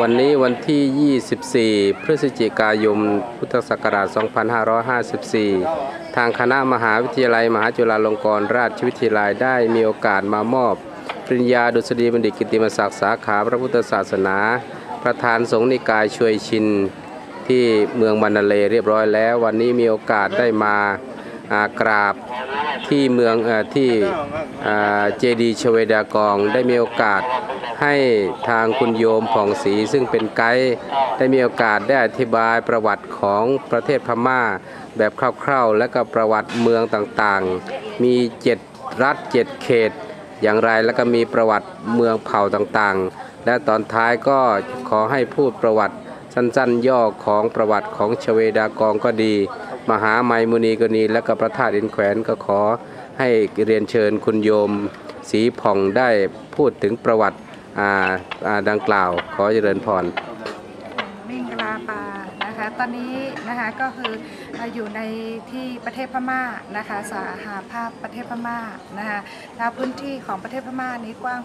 วันนี้วันที่ 24 พฤศจิกายน พุทธศักราช 2554 ทางคณะมหาวิทยาลัย มหาจุฬาลงกรณราชวิทยาลัยได้มีโอกาสมามอบ ปริญญาดุษฎีบัณฑิตกิติมศักดิ์สาขาพระพุทธศาสนา ประธานสงฆ์นิกายช่วยชิน ที่เมืองมันเลเรียบร้อยแล้ว วันนี้มีโอกาสได้มากราบ ที่เมืองอที่เจดีชเวดากองได้มีโอกาสให้ทางคุณโยมผ่องศรีซึ่งเป็นไกด์ได้มีโอกาสได้อธิบายประวัติของประเทศพม่า แบบคร่าวๆ และก็ประวัติเมืองต่างๆ มีเจ็ดรัฐเจ็ดเขต อย่างไรแล้วก็มีประวัติเมืองเผ่าต่างๆ และตอนท้ายก็ขอให้พูดประวัติสั้นๆ ย่อของประวัติของชเวดากองก็ดี มหาไมมุนีกรณีและก็พระธาตุอินแขวนก็ขอให้เรียนเชิญคุณโยมสีผ่องได้พูดถึงประวัติดังกล่าวขอเจริญพร นะคะตอนนี้นะคะก็คืออยู่ในที่ประเทศพม่านะคะสาหาภาพประเทศพม่านะคะแล้วพื้นที่ของประเทศพม่านี้กว้าง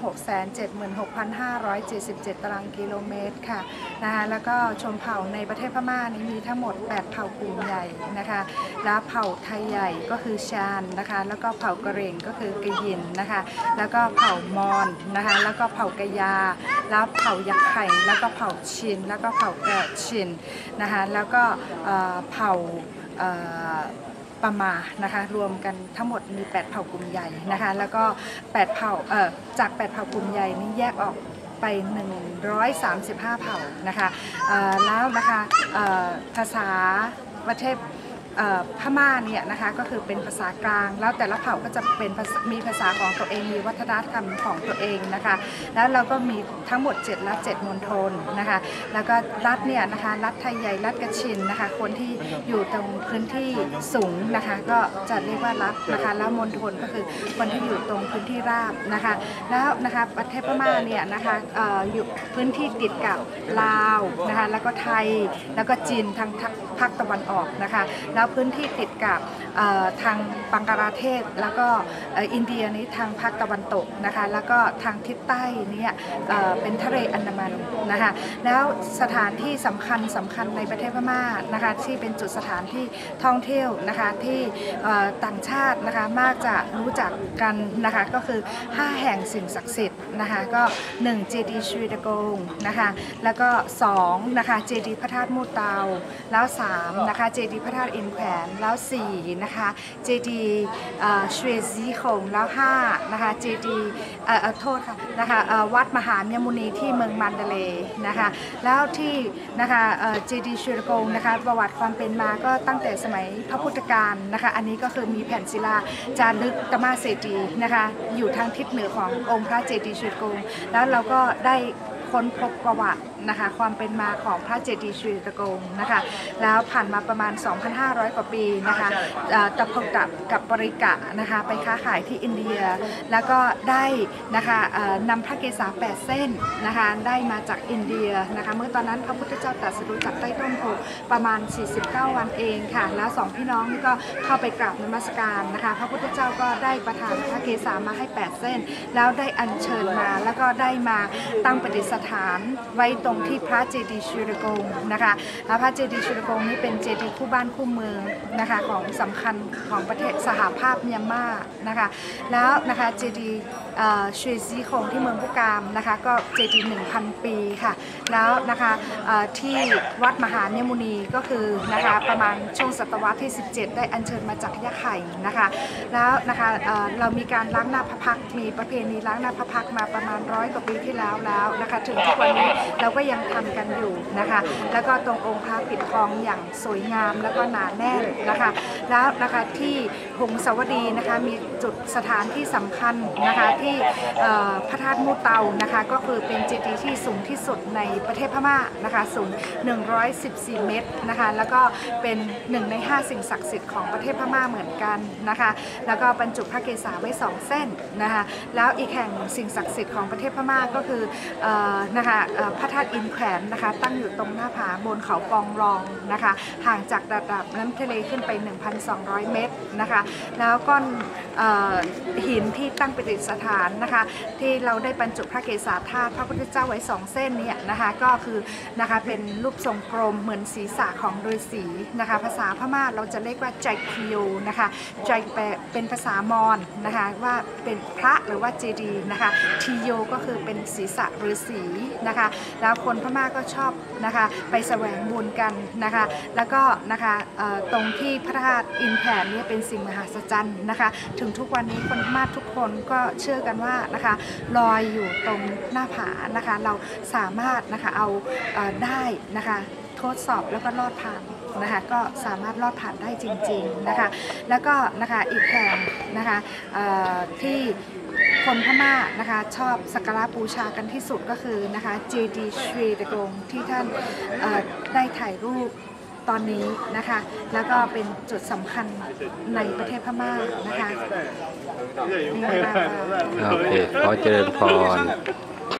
676,577 ตารางกิโลเมตรค่ะนะคะแล้วก็ชนเผ่าในประเทศพม่านี้มีทั้งหมด 8 เผ่ากลุ่มใหญ่นะคะแล้วเผ่าไทยใหญ่ก็คือชาญนะคะแล้วก็เผ่ากะเหร่งก็คือกะยินนะคะแล้วก็เผ่ามอญนะคะแล้วก็เผ่ากะยา แล้วเผายักษ์ไข่แล้วก็เผาชินแล้วก็เผาแกะชินนะคะแล้วก็เผาเอ่อปะมานะคะรวมกันทั้งหมดมี 8 เผ่ากลุ่มใหญ่นะคะแล้วก็ 8 เผ่าจาก 8 เผ่ากลุ่มใหญ่นี้แยกออกไป 135 เผ่านะคะแล้วนะคะภาษาประเทศ พม่าเนี่ยนะคะก็คือเป็นภาษากลาง แล้วแต่ละเผ่าก็จะเป็นมีภาษาของตัวเองมีวัฒนธรรมของตัวเองนะคะ แล้วเราก็มีทั้งหมด7รัฐ7มณฑลนะคะ แล้วก็รัฐเนี่ยนะคะรัฐไทยใหญ่รัฐกระชินนะคะ คนที่อยู่ตรงพื้นที่สูงนะคะ ก็จะเรียกว่ารัฐนะคะแล้วมณฑลก็คือคนที่อยู่ตรงพื้นที่ราบนะคะ แล้วนะคะประเทศพม่าเนี่ยนะคะออยู่พื้นที่ติดกับลาวนะคะแล้วก็ไทยแล้วก็จีนทางภาคตะวันออกนะคะแล้วพื้นที่ติดกับทางบังกลาเทศ แล้วก็อินเดียนี้ทางภาคตะวันตกนะคะ แล้วก็ทางทิศใต้นี่เป็นทะเลอันดามันนะคะแล้วสถานที่สำคัญสำคัญในประเทศพม่านะคะที่เป็นจุดสถานที่ท่องเที่ยวนะคะที่ต่างชาตินะคะมากจะรู้จักกันนะคะก็คือ 5 แห่งสิ่งศักดิ์สิทธิ์ นะคะก็1เจดีย์ชวีดากงนะคะแล้วก็2นะคะเจดีย์พระธาตุมูเตา แล้ว3นะคะเจดีย์พระธาตุอินแขวนแล้ว4นะคะเจดีย์เชเวซีคงแล้ว5นะคะเจดีย์เอ่อโทษค่ะนะคะวัดมหามยมุนีที่เมืองมันเดเลนะคะแล้วที่นะคะเจดีย์ชวีดากงนะคะประวัติความเป็นมาก็ตั้งแต่สมัยพระพุทธการนะคะอันนี้ก็คือมีแผ่นศิลาจารึกตมาเศรษฐีนะคะอยู่ทางทิศเหนือขององค์พระเจดีย์วีดากง แล้วเราก็ได้ค้นพบประวัติ นะคะความเป็นมาของพระเจดีย์ชวีดากงนะคะแล้วผ่านมาประมาณ 2,500 กว่าปีนะคะตะพงกับกับปริกะนะคะไปค้าขายที่อินเดีย แล้วก็ได้นะคะนำพระเกศาแปดเส้นนะคะได้มาจากอินเดียนะคะเมื่อตอนนั้นพระพุทธเจ้าตรัสรู้จากใต้ต้นโพประมาณ 49 วันเองค่ะแล้วสองพี่น้องก็เข้าไปกราบนมัสการนะคะพระพุทธเจ้าก็ได้ประทานพระเกศามาให้ 8 เส้น แล้วได้อัญเชิญมาแล้วก็ได้มาตั้งประดิษฐานไว้ตรงที่พระเจดีย์ชูรกงนะคะแล้วพระเจดีย์ชูรกงนี่เป็นเจดีย์คู่บ้านคู่เมืองนะคะของสำคัญของประเทศสหภาพเมียนมานะคะแล้วนะคะเจดีย์ชวีซีคงที่เมืองพุกามนะคะก็เจดีย์1,000ปีค่ะแล้วนะคะที่วัดมหาเนมุนีก็คือนะคะประมาณช่วงศตวรรษที่ 17 ได้อัญเชิญมาจากยะไข่นะคะ แล้วนะคะเเรามีการล้างหน้าพระพักมีประเพณีล้างหน้าพระพักมาประมาณร้อยกว่าปีที่แล้วแล้วนะคะถึงทุกวันนี้เราก็ยังทำกันอยู่นะคะ แล้วก็ตรงองค์พระปิดทองอย่างสวยงามแล้วก็หนาแน่นนะคะ แล้วนะคะที่หงสาวดีนะคะมีจุดสถานที่สำคัญนะคะที่พระธาตุมูเตานะคะ ก็คือเป็นเจดีย์ที่สูงที่สุดในประเทศพม่านะคะสูง 114 เมตรนะคะแล้วก็เป็นหนึ่งใน 5 สิ่งศักดิ์สิทธิ์ของประเทศพม่าเหมือนกันนะคะ แล้วก็บรรจุพระเกศาไว้สองเส้นนะคะแล้วอีกแห่งสิ่งศักดิ์สิทธิ์ของประเทศพม่าก็คือออนะคะพระธาตุอินแขวนนะคะ ตั้งอยู่ตรงหน้าผาบนเขาปองรองนะคะ ห่างจากระดับน้ำทะเลขึ้นไป 1,200 เมตรนะคะ แล้วก้อนหินที่ตั้งประดิษฐานนะคะ ที่เราได้บรรจุพระเกศาธาตุพระพุทธเจ้าไว้สองเส้นเนี่ยนะคะก็คือนะคะเป็นรูปทรงกลมเหมือนศีรษะของฤาษีนะคะ ภาษาพม่าเราจะเรียกว่าใจคิโยนะคะใจเป็นภาษามอญนะคะว่าเป็นพระหรือว่าเจดีย์นะคะทีโยก็คือเป็นศีรษะฤาษีนะคะ แล้วคนพม่าก็ชอบนะคะไปแสวงบุญกันนะคะ แล้วก็นะคะตรงที่พระธาตุอินแผนนี่เป็นสิ่งมหัศจรรย์นะคะ ถึงทุกวันนี้คนพม่าทุกคนก็เชื่อกันว่านะคะลอยอยู่ตรงหน้าผานะคะ เราสามารถนะคะเอาเออได้นะคะทดสอบแล้วก็ลอดผ่านนะคะก็สามารถลอดผ่านได้จริงๆนะคะ แล้วก็นะคะอีกแห่งนะคะที่ คนพม่านะคะชอบสักการะบูชากันที่สุดก็คือนะคะเจดีย์ชรีตะกงที่ท่านเอ่อได้ถ่ายรูปตอนนี้นะคะ แล้วก็เป็นจุดสำคัญในประเทศพม่านะคะนี่ค่ะโอเคขอเจริญพร